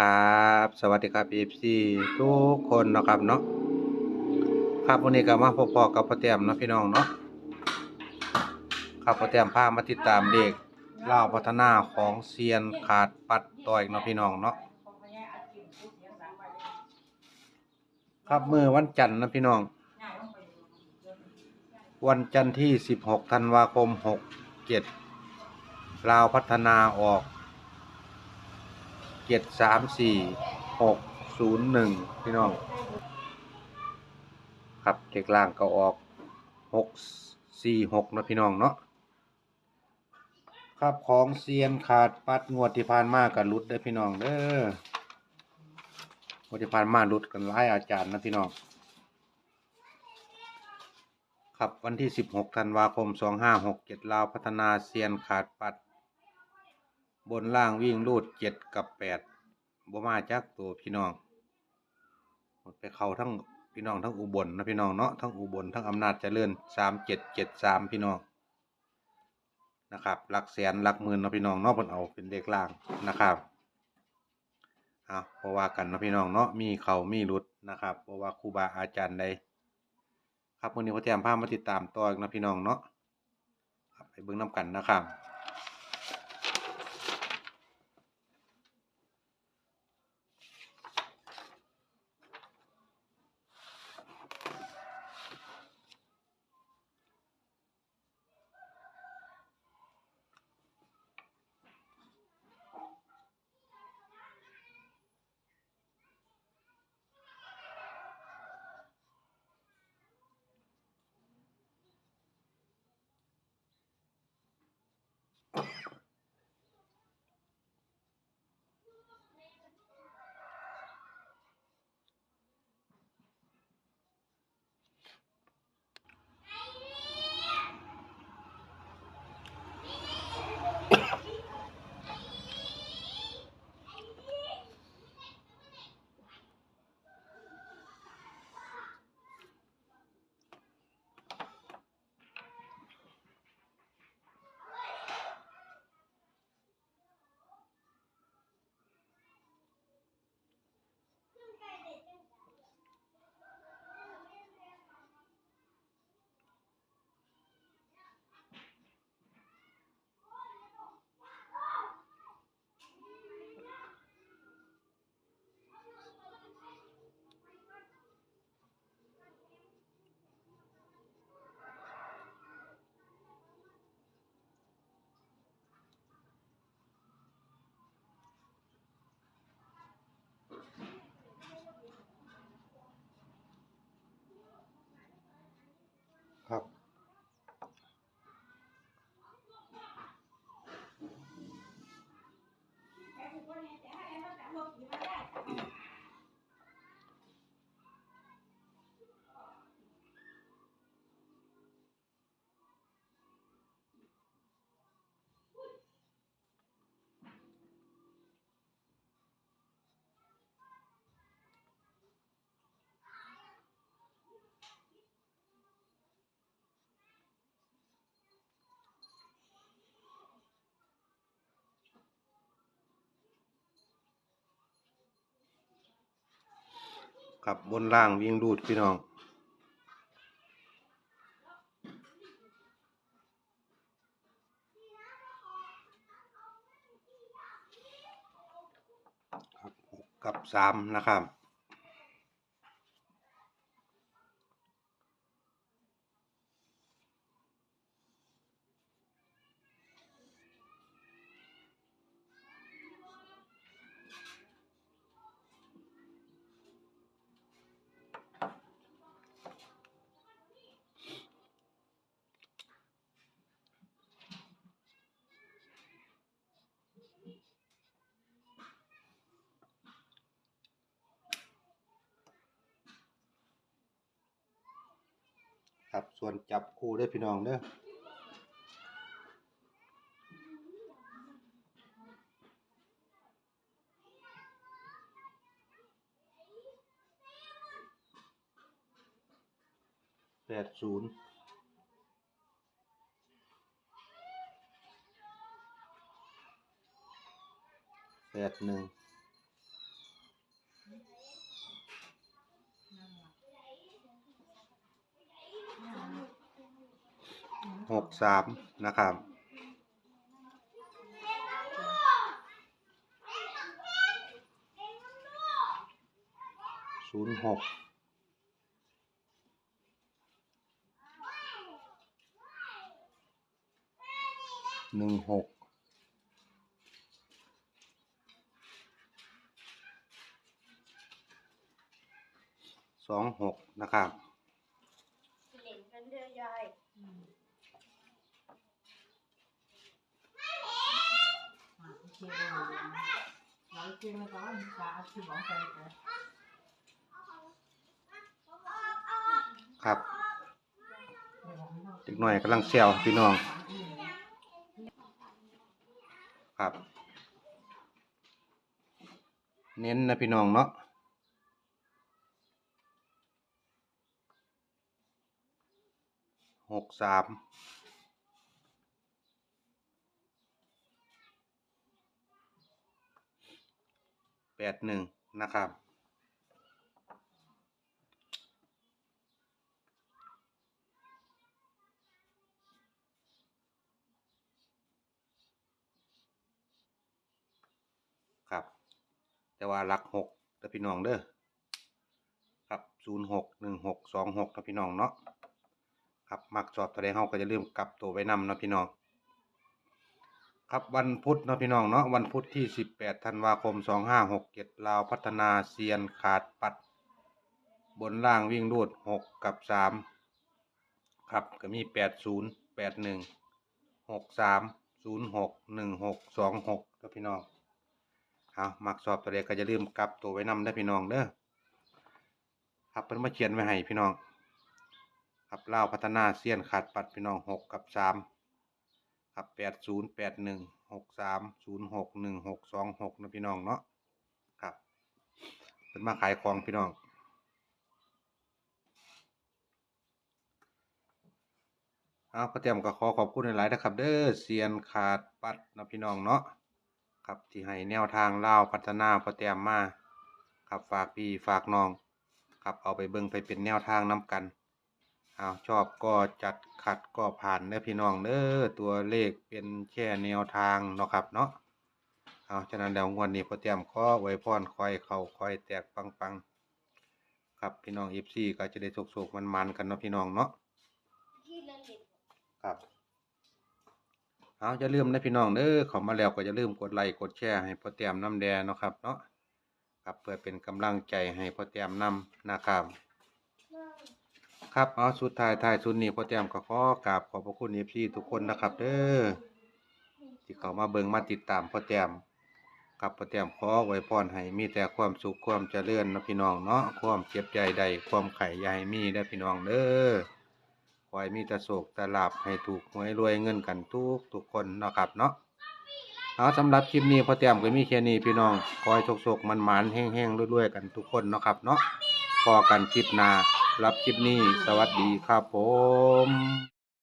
ครับ สวัสดีครับ FC ทุกคนนะครับเนาะครับวันนี้ก็มาพบๆกับพ่อแต้มเนาะพี่น้องเนาะครับพ่อแต้มพามาติดตามเด็กเล่าพัฒนาของเซียนขาดปัดต่อยเนาะพี่น้องเนาะครับมือวันจันทร์นะพี่น้อง วันจันทร์ที่ 16 ธันวาคม 67ลาวพัฒนาออก เจ็ดสามสี่หกศูนย์หนึ่งพี่น้อง ครับเด็กล่างก็ออกหกสี่หกนะพี่น้องเนาะครับของเซียนขาดปัดงวดที่ผ่านมากับรุดเด้พี่น้องเด้องวดที่ผ่านมารุดกันหลายอาจารย์นะพี่น้อง ครับวันที่สิบหกธันวาคมสองห้าหกเจ็ดลาวพัฒนาเซียนขาดปัด บนล่างวิ่งรูดเจ็ดกับแปดบ่มาจากตัวพี่น้องหมดไปเข้าทั้งพี่น้องทั้งอุบลนะพี่น้องเนาะทั้งอุบลทั้งอำนาจเจริญสามเจ็ดเจ็ดสามพี่น้องนะครับหลักแสนหลักหมื่นนะพี่น้องเนาะเพิ่นเอาเป็นเลขล่างนะครับเอาเพราะว่ากันนะพี่น้องเนาะมีเขามีรุดนะครับเพราะว่าครูบาอาจารย์ใดครับวันนี้พ่อแต้มพามาติดตามต่ออีกนะพี่น้องเนาะไปเบิ่งน้ากันนะครับ Yeah. กับบนล่างวิ่งรูดพี่น้อง กับสามนะครับ ครับ ส่วนจับคู่ด้วยพี่น้องเด้อแปดศูนย์แปดหนึ่ง หกสามนะครับศูนย์หกหนึ่งหกสองหกนะครับ เล่นกันเด้อยาย ครับเด็กหน่อยกำลังเซลพี่น้อง ครับ เน้นนะพี่น้องเนาะหกสาม แปดหนึ่งนะครับ ครับ แต่ว่าหลักหกแต่พี่น้องเด้อครับศูนย์หกหนึ่งหกสองหกนะพี่น้องเนาะครับมักสอบตัวใดเฮาก็จะลืมกลับตัวไว้นำเนาะพี่น้อง ครับวันพุธเนาะพี่น้องเนาะวันพุธที่สิบแปดธันวาคมสองห้าหกเจ็ดลาวพัฒนาเซียนขาดปัด บนล่างวิ่งรูดหกกับสามครับก็มีแปดศูนย์แปดหนึ่งหกสามศูนย์หกหนึ่งหกสองหกเนาะพี่น้องเอามักสอบตัวเลขก็จะลืมกลับตัวไว้นำได้พี่น้องเด้อครับเพิ่นมาเขียนไว้ให้พี่น้อง ครับเล่าวพัฒนาเซียนขาดปัดพี่น้องหกกับสาม ครับแปดศูนย์แปดหนึ่งหกสามศูนย์หกหนึ่งหกสองหกนะพี่น้องเนาะครับเพิ่นมาขายของพี่น้องเอาพระเตรียมก็ขอขอบคุณหลายๆนะครับ เด้อเซียนขาดปัดนะพี่น้องเนาะครับที่ให้แนวทางเล่าพัฒนาพอแต้มมาครับฝากพี่ฝากน้อง ครับเอาไปเบิ่งไปเป็นแนวทางนำกัน เอาชอบก็จัดขัดก็ผ่านเด้อพี่น้องเด้อตัวเลขเป็นแค่แนวทางเนาะครับเนาะเอาฉะนั้นแล้ววดนี้พอแต้มข้อไว้พรคอยเข้าคอยแตกปังๆครับพี่น้อง FC ก็จะได้สุกๆมันๆกันเนาะพี่น้องเนาะครับเอาจะลืมนะพี่น้องเด้อเขอมาแล้วก็จะลืมกดไลค์กดแชร์ให้พอแต้มน้ำแดงเนาะครับเนาะครับเพื่อเป็นกำลังใจให้พอแต้มนำนะครับ ครับเอาสุดท้ายท้ายสุดนี้พ่อแต้มก็ขอกราบขอบพระคุณเอฟซีทุกคนนะครับเด้อที่เขามาเบิ่งมาติดตามพ่อแต้มครับพ่อแต้มขอไว้พรให้มีแต่ความสุขความเจริญนะพี่น้องเนาะความเจ็บใจใดความไข่ยายมีได้พี่น้องเด้อขอให้มีแต่โศกแต่ลาบให้ถูกหวยรวยเงินกันทุกทุกคนนะครับเนาะเอาสำหรับคลิปนี้พ่อเตรียมก็มีแค่นี้พี่น้องขอให้โศกๆมันมันๆแห้งๆรวยๆกันทุกคนนะครับเนาะพอกันคลิปหน้า รับคลิปนี้สวัสดีครับผม